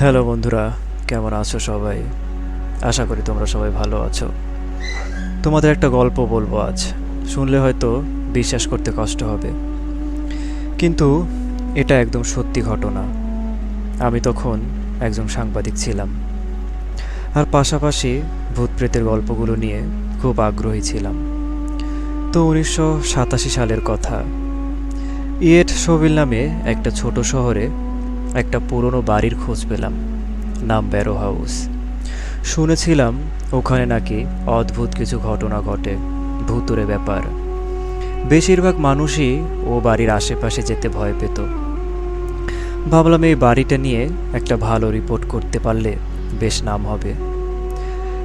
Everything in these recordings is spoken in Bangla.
হ্যালো বন্ধুরা, কেমন আছো সবাই? আশা করি তোমরা সবাই ভালো আছো। তোমাদের একটা গল্প বলব আজ। শুনলে হয়তো বিশ্বাস করতে কষ্ট হবে। কিন্তু এটা একদম সত্যি ঘটনা। আমি তখন একজন সাংবাদিক ছিলাম। আর পাশাপাশি ভূত প্রেতের গল্পগুলো নিয়ে খুব আগ্রহী ছিলাম। তো উনিশশো সাতাশি সালের কথা। ইয়েট শোভিল নামে একটা ছোট শহরে একটা পুরনো বাড়ির খোঁজ পেলাম, নাম ব্যারো হাউস। শুনেছিলাম ওখানে নাকি অদ্ভুত কিছু ঘটনা ঘটে ভুতুরে ব্যাপার। বেশিরভাগ মানুষই ও বাড়ির আশেপাশে যেতে ভয় পেত। ভাবলাম এই বাড়িটা নিয়ে একটা ভালো রিপোর্ট করতে পারলে বেশ নাম হবে।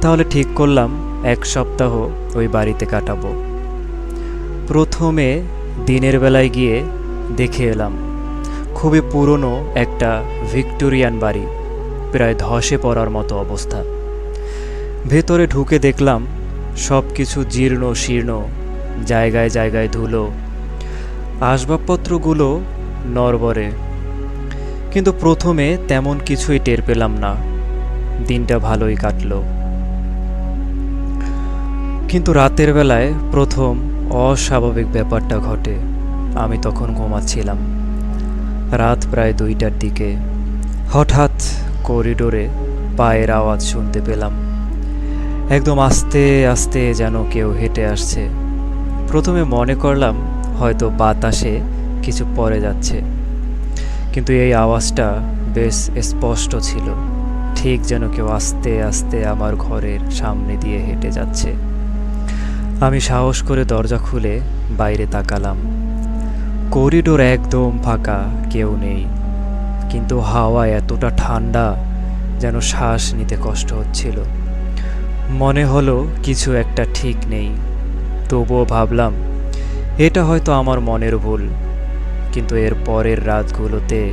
তাহলে ঠিক করলাম এক সপ্তাহ ওই বাড়িতে কাটাবো। প্রথমে দিনের বেলায় গিয়ে দেখে এলাম খুবই পুরনো একটা ভিক্টোরিয়ান বাড়ি, প্রায় ধসে পড়ার মতো অবস্থা। ভেতরে ঢুকে দেখলাম সব কিছু জীর্ণ শীর্ণ, জায়গায় জায়গায় ধুলো, আসবাবপত্রগুলো নরবরে কিন্তু প্রথমে তেমন কিছুই টের পেলাম না। দিনটা ভালোই কাটলো। কিন্তু রাতের বেলায় প্রথম অস্বাভাবিক ব্যাপারটা ঘটে। আমি তখন ঘুমাচ্ছিলাম। রাত প্রায় দুইটার দিকে। হঠাৎ করিডোরে পায়ের আওয়াজ শুনতে পেলাম। একদম আস্তে আস্তে যেন কেউ হেঁটে আসছে। প্রথমে মনে করলাম হয়তো বাতাসে কিছু পড়ে যাচ্ছে। কিন্তু এই আওয়াজটা বেশ স্পষ্ট ছিল। ঠিক যেন কেউ আস্তে আস্তে আমার ঘরের সামনে দিয়ে হেঁটে যাচ্ছে। আমি সাহস করে দরজা খুলে বাইরে তাকালাম। করিডোর একদম ফাঁকা, কেউ নেই। কিন্তু হাওয়া এতটা ঠান্ডা যেন শ্বাস নিতে কষ্ট হচ্ছিল। মনে হলো কিছু একটা ঠিক নেই। তবুও ভাবলাম, এটা হয়তো আমার মনের ভুল। কিন্তু এর পরের রাতগুলোতে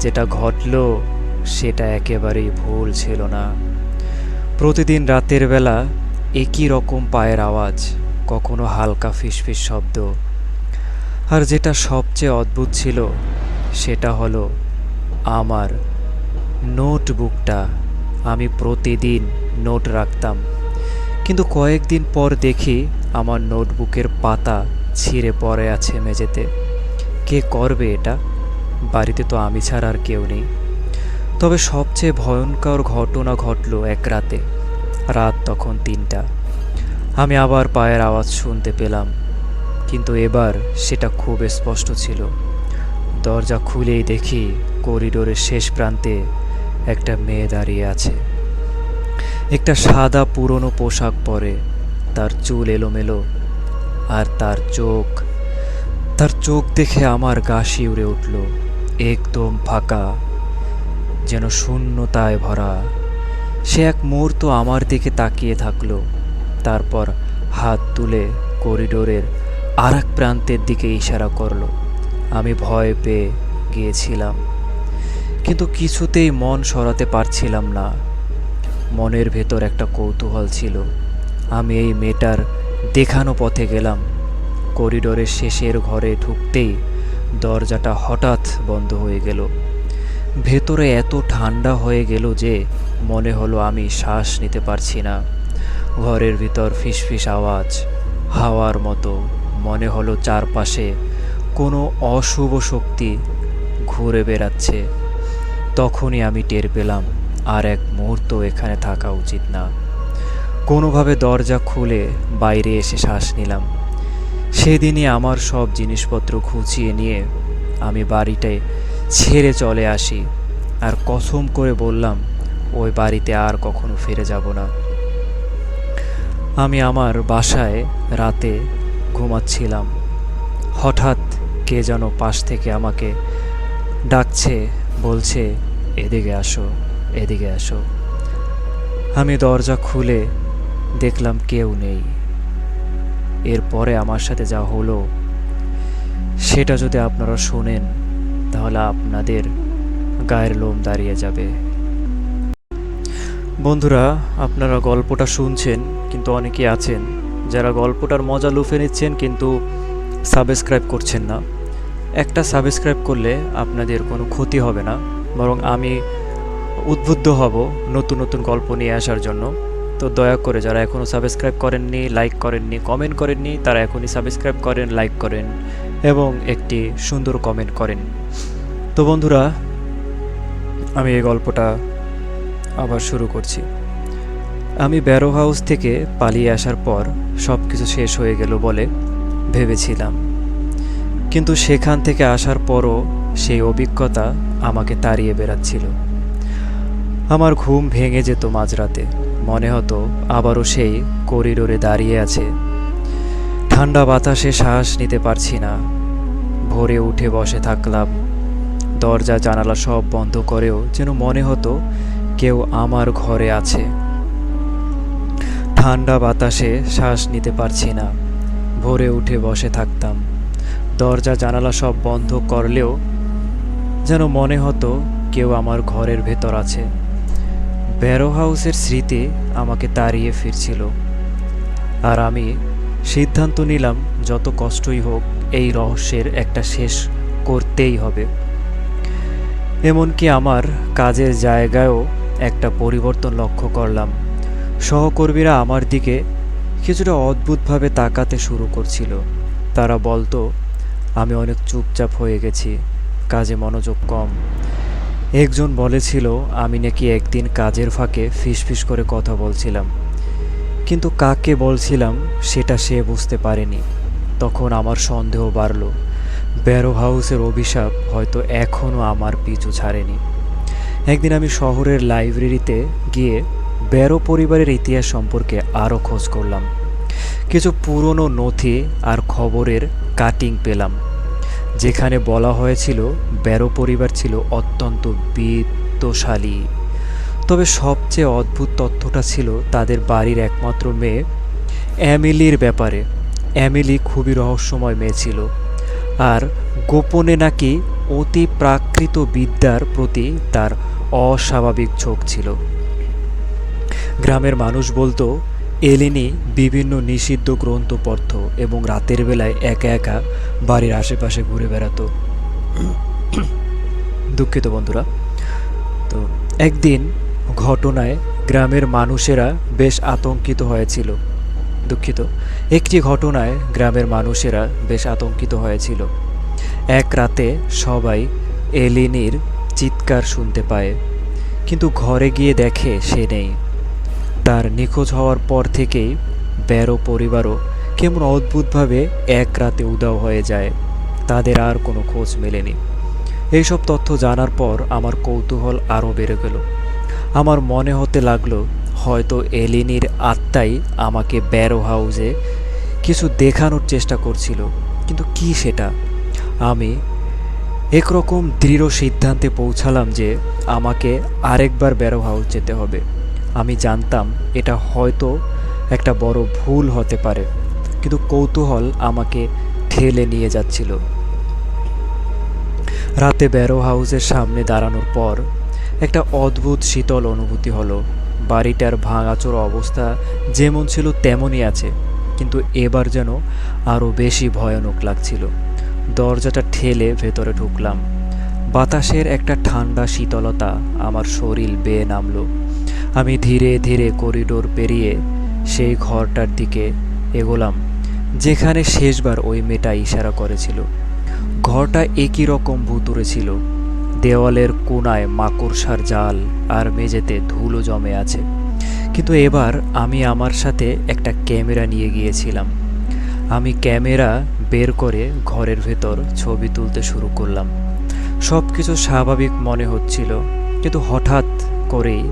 যেটা ঘটলো, সেটা একেবারেই ভুল ছিল না। প্রতিদিন রাতের বেলা একই রকম পায়ের আওয়াজ, কখনো হালকা ফিসফিস শব্দ আর যেটা সবচেয়ে অদ্ভুত ছিল, সেটা হলো আমার নোটবুকটা। আমি প্রতিদিন নোট রাখতাম। কিন্তু কয়েকদিন পর দেখি আমার নোটবুকের পাতা ছিঁড়ে পড়ে আছে মেঝেতে। কে করবে এটা? বাড়িতে তো আমি ছাড়া আর কেউ নেই। তবে সবচেয়ে ভয়ঙ্কর ঘটনা ঘটলো এক রাতে, রাত তখন তিনটা। আমি আবার পায়ের আওয়াজ শুনতে পেলাম। কিন্তু এবার সেটা খুব স্পষ্ট ছিল। দরজা খুলেই দেখি করিডোরের শেষ প্রান্তে একটা মেয়ে দাঁড়িয়ে আছে। একটা সাদা পুরনো পোশাক পরে, তার চুল এলোমেলো আর তার চোখ তার চোখ দেখে আমার গা শিউরে উঠল, একদম ফাঁকা, যেন শূন্যতায় ভরা। সে এক মুহূর্ত আমার দিকে তাকিয়ে থাকল, তারপর হাত তুলে করিডোরের আর এক প্রান্তের দিকে ইশারা করল। আমি ভয় পেয়ে গিয়েছিলাম, কিন্তু কিছুতেই মন সরাতে পারছিলাম না। মনের ভেতর একটা কৌতূহল ছিল। আমি এই মেয়েটার দেখানো পথে গেলাম। করিডোরের শেষের ঘরে ঢুকতেই দরজাটা হঠাৎ বন্ধ হয়ে গেল। ভেতরে এত ঠান্ডা হয়ে গেল যে মনে হলো আমি শ্বাস নিতে পারছি না। ঘরের ভিতর ফিসফিস আওয়াজ, হাওয়ার মতো। মনে হলো চারপাশে কোনো অশুভ শক্তি ঘুরে বেড়াচ্ছে। তখনই আমি টের পেলাম, আর এক মুহূর্ত এখানে থাকা উচিত না। কোনোভাবে দরজা খুলে বাইরে এসে শ্বাস নিলাম। সেদিনই আমার সব জিনিসপত্র খুঁচিয়ে নিয়ে আমি বাড়িটায় ছেড়ে চলে আসি, আর কসম করে বললাম, ওই বাড়িতে আর কখনো ফিরে যাব না। আমি আমার বাসায় রাতে ঘুমাচ্ছিলাম। হঠাৎ কে যেন পাশ থেকে আমাকে ডাকছে, বলছে, এদিকে আসো এদিকে আসো। আমি দরজা খুলে দেখলাম কেউ নেই। এরপরে আমার সাথে যা হলো, সেটা যদি আপনারা শোনেন, তাহলে আপনাদের গায়ের লোম দাঁড়িয়ে যাবে। বন্ধুরা, আপনারা গল্পটা শুনছেন, কিন্তু অনেকে আছেন যারা গল্পটার মজা লুফে নিচ্ছেন কিন্তু সাবস্ক্রাইব করছেন না। একটা সাবস্ক্রাইব করলে আপনাদের কোনো ক্ষতি হবে না, বরং আমি উদ্বুদ্ধ হব নতুন নতুন গল্প নিয়ে আসার জন্য। তো দয়া করে যারা এখনও সাবস্ক্রাইব করেননি, লাইক করেননি, কমেন্ট করেননি, তারা এখনই সাবস্ক্রাইব করেন, লাইক করেন এবং একটি সুন্দর কমেন্ট করেন। তো বন্ধুরা, আমি এই গল্পটা আবার শুরু করছি। আমি ব্যারো হাউস থেকে পালিয়ে আসার পর সব কিছু শেষ হয়ে গেল বলে ভেবেছিলাম। কিন্তু সেখান থেকে আসার পরও সেই অভিজ্ঞতা আমাকে তাড়িয়ে বেড়াচ্ছিল। আমার ঘুম ভেঙে যেত মাঝরাতে। মনে হতো আবারও সেই করিডোরে দাঁড়িয়ে আছে। ঠান্ডা বাতাসে শ্বাস নিতে পারছি না। ভোরে উঠে বসে থাকলাম। দরজা জানালা সব বন্ধ করেও যেন মনে হতো কেউ আমার ঘরে আছে। ঠান্ডা বাতাসে শ্বাস নিতে পারছি না। ভোরে উঠে বসে থাকতাম। দরজা জানালা সব বন্ধ করলেও যেন মনে হতো কেউ আমার ঘরের ভেতর আছে। ব্যারো হাউসের স্মৃতি আমাকে তাড়িয়ে ফিরছিল। আর আমি সিদ্ধান্ত নিলাম, যত কষ্টই হোক, এই রহস্যের একটা শেষ করতেই হবে। এমনকি আমার কাজের জায়গায়ও একটা পরিবর্তন লক্ষ্য করলাম। সহকর্মীরা আমার দিকে কিছুটা অদ্ভুতভাবে তাকাতে শুরু করছিল। তারা বলতো, আমি অনেক চুপচাপ হয়ে গেছি, কাজে মনোযোগ কম। একজন বলেছিল, আমি নাকি একদিন কাজের ফাঁকে ফিসফিস করে কথা বলছিলাম। কিন্তু কাকে বলছিলাম সেটা সে বুঝতে পারেনি। তখন আমার সন্দেহ বাড়ল ব্যারো হাউসের অভিশাপ হয়তো এখনও আমার পিছু ছাড়েনি। একদিন আমি শহরের লাইব্রেরিতে গিয়ে ব্যারো পরিবারের ইতিহাস সম্পর্কে আরও খোঁজ করলাম। কিছু পুরনো নথি আর খবরের কাটিং পেলাম। যেখানে বলা হয়েছিল ব্যারো পরিবার ছিল অত্যন্ত বিত্তশালী। তবে সবচেয়ে অদ্ভুত তথ্যটা ছিল তাদের বাড়ির একমাত্র মেয়ে অ্যামিলির ব্যাপারে। অ্যামিলি খুবই রহস্যময় মেয়ে ছিল। আর গোপনে নাকি অতি প্রাকৃত বিদ্যার প্রতি তার অস্বাভাবিক ঝোঁক ছিল। গ্রামের মানুষ বলতো, এলিনি বিভিন্ন নিষিদ্ধ গ্রন্থ পড়ত এবং রাতের বেলায় একা একা বাড়ির আশেপাশে ঘুরে বেড়াতো। দুঃখিত বন্ধুরা, তো একদিন ঘটনায় গ্রামের মানুষেরা বেশ আতঙ্কিত হয়েছিল। দুঃখিত, একটি ঘটনায় গ্রামের মানুষেরা বেশ আতঙ্কিত হয়েছিল। এক রাতে সবাই এলিনির চিৎকার শুনতে পায়, কিন্তু ঘরে গিয়ে দেখে সে নেই। তার নিখোঁজ হওয়ার পর থেকেই ব্যারো পরিবারও কেমন অদ্ভুতভাবে এক রাতে উদাও হয়ে যায়। তাদের আর কোনো খোঁজ মেলেনি। এইসব তথ্য জানার পর আমার কৌতূহল আরও বেড়ে গেল। আমার মনে হতে লাগল, হয়তো এলিনির আত্মাই আমাকে ব্যারো হাউসে কিছু দেখানোর চেষ্টা করছিল, কিন্তু কি সেটা? আমি একরকম দৃঢ় সিদ্ধান্তে পৌঁছালাম যে আমাকে আরেকবার ব্যারো হাউস যেতে হবে। আমি জানতাম এটা হয়তো একটা বড় ভুল হতে পারে, কিন্তু কৌতূহল আমাকে ঠেলে নিয়ে যাচ্ছিল। রাতে ব্যারো হাউসের সামনে দাঁড়ানোর পর একটা অদ্ভুত শীতল অনুভূতি হলো। বাড়িটার ভাঙাচোর অবস্থা যেমন ছিল তেমনই আছে, কিন্তু এবার যেন আরও বেশি ভয়ানক লাগছিল। দরজাটা ঠেলে ভেতরে ঢুকলাম। বাতাসের একটা ঠান্ডা শীতলতা আমার শরীর বেয়ে নামলো। আমি ধীরে ধীরে করিডোর পেরিয়ে সেই ঘরটার দিকে এগোলাম, যেখানে শেষবার ওই মেয়েটা ইশারা করেছিল। ঘরটা একই রকম ভুতুরে ছিল। দেওয়ালের কোনায় মাকড়সার জাল আর মেঝেতে ধুলো জমে আছে। কিন্তু এবার আমি আমার সাথে একটা ক্যামেরা নিয়ে গিয়েছিলাম। আমি ক্যামেরা বের করে ঘরের ভেতর ছবি তুলতে শুরু করলাম। সব কিছু স্বাভাবিক মনে হচ্ছিল, কিন্তু হঠাৎ করেই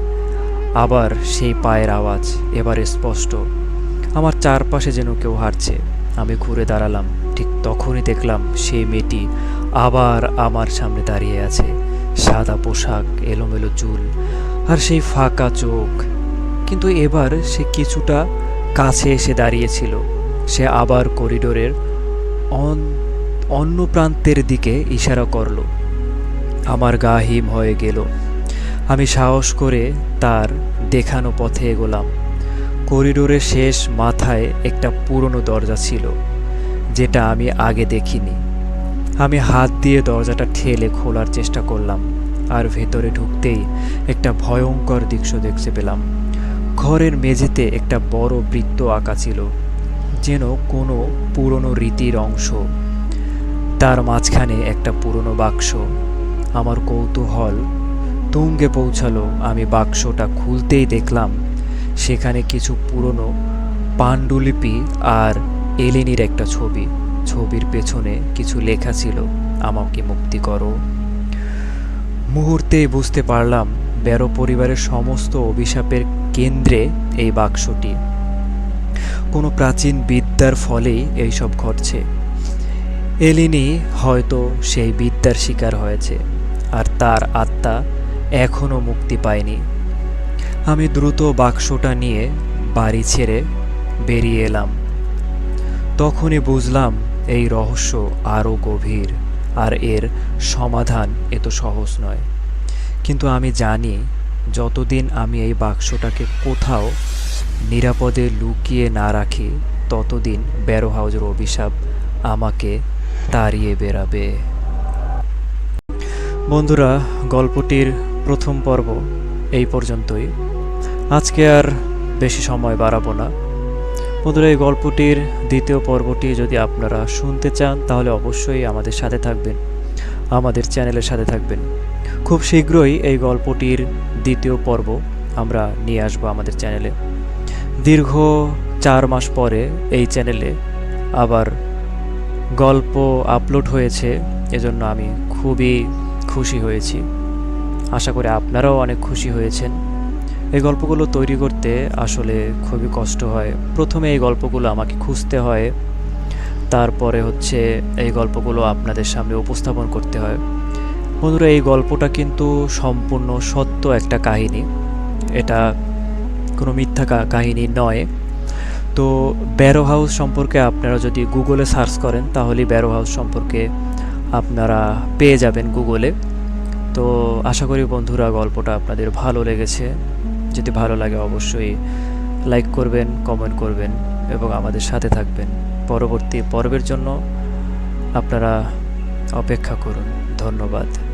আবার সেই পায়ের আওয়াজ এবার স্পষ্ট। আমার চারপাশে যেন কেউ হাঁটছে। আমি ঘুরে দাঁড়ালাম। ঠিক তখনই দেখলাম সেই মেয়েটি আবার আমার সামনে দাঁড়িয়ে আছে। সাদা পোশাক, এলোমেলো চুল আর সেই ফাঁকা চোখ। কিন্তু এবার সে কিছুটা কাছে এসে দাঁড়িয়েছিল। সে আবার করিডোরের অন্য প্রান্তের দিকে ইশারা করল। আমার গা হিম হয়ে গেল। আমি সাহস করে তার দেখানো পথে এগোলাম। করিডোরের শেষ মাথায় একটা পুরনো দরজা ছিল, যেটা আমি আগে দেখিনি। আমি হাত দিয়ে দরজাটা ঠেলে খোলার চেষ্টা করলাম, আর ভেতরে ঢুকতেই একটা ভয়ঙ্কর দৃশ্য দেখতে পেলাম। ঘরের মেঝেতে একটা বড় বৃত্ত আঁকা ছিল, যেন কোনো পুরনো রীতির অংশ। তার মাঝখানে একটা পুরনো বাক্স, আমার কৌতূহল তুঙ্গে পৌঁছালো। আমি বাক্সটা খুলতেই দেখলাম, সেখানে কিছু পুরনো পাণ্ডুলিপি আর এলেনির একটা ছবি। ছবির পেছনে কিছু লেখা ছিল, আমাকে মুক্তি করো। মুহূর্তেই বুঝতে পারলাম ব্যারো পরিবারের সমস্ত অভিশাপের কেন্দ্রে এই বাক্সটি। কোনো প্রাচীন বিদ্যার ফলেই এইসব ঘটছে। এলিনি হয়তো সেই বিদ্যার শিকার হয়েছে, আর তার আত্মা এখনও মুক্তি পায়নি আমি দ্রুত বাক্সটা নিয়ে বাড়ি ছেড়ে বেরিয়ে এলাম। তখনই বুঝলাম এই রহস্য আরও গভীর আর এর সমাধান এত সহজ নয়। কিন্তু আমি জানি যতদিন আমি এই বাক্সটাকে কোথাও নিরাপদে লুকিয়ে না রাখি, ততদিন ব্যারো হাউজের অভিশাপ আমাকে তাড়িয়ে বেরাবে। বন্ধুরা, গল্পটির প্রথম পর্ব এই পর্যন্তই। আজকে আর বেশি সময় বাড়াবো না। বন্ধুরা, এই গল্পটির দ্বিতীয় পর্বটি যদি আপনারা শুনতে চান, তাহলে অবশ্যই আমাদের সাথে থাকবেন, আমাদের চ্যানেলের সাথে থাকবেন। খুব শীঘ্রই এই গল্পটির দ্বিতীয় পর্ব আমরা নিয়ে আসব আমাদের চ্যানেলে। দীর্ঘ চার মাস পরে এই চ্যানেলে আবার গল্প আপলোড হয়েছে, এজন্য আমি খুবই খুশি হয়েছি। আশা করি আপনারাও অনেক খুশি হয়েছেন। এই গল্পগুলো তৈরি করতে আসলে খুবই কষ্ট হয়। প্রথমে এই গল্পগুলো আমাকে খুঁজতে হয়। তারপরে হচ্ছে এই গল্পগুলো আপনাদের সামনে উপস্থাপন করতে হয়। বন্ধুরা, এই গল্পটা কিন্তু সম্পূর্ণ সত্য একটা কাহিনী। এটা কোনো মিথ্যা কাহিনী নয়। তো ব্যারো হাউস সম্পর্কে আপনারা যদি গুগলে সার্চ করেন, তাহলেই ব্যারো হাউস সম্পর্কে আপনারা পেয়ে যাবেন গুগলে তো আশা করি বন্ধুরা গল্পটা আপনাদের ভালো লেগেছে। যদি ভালো লাগে অবশ্যই লাইক করবেন, কমেন্ট করবেন এবং আমাদের সাথে থাকবেন। পরবর্তী পর্বের জন্য আপনারা অপেক্ষা করুন। ধন্যবাদ।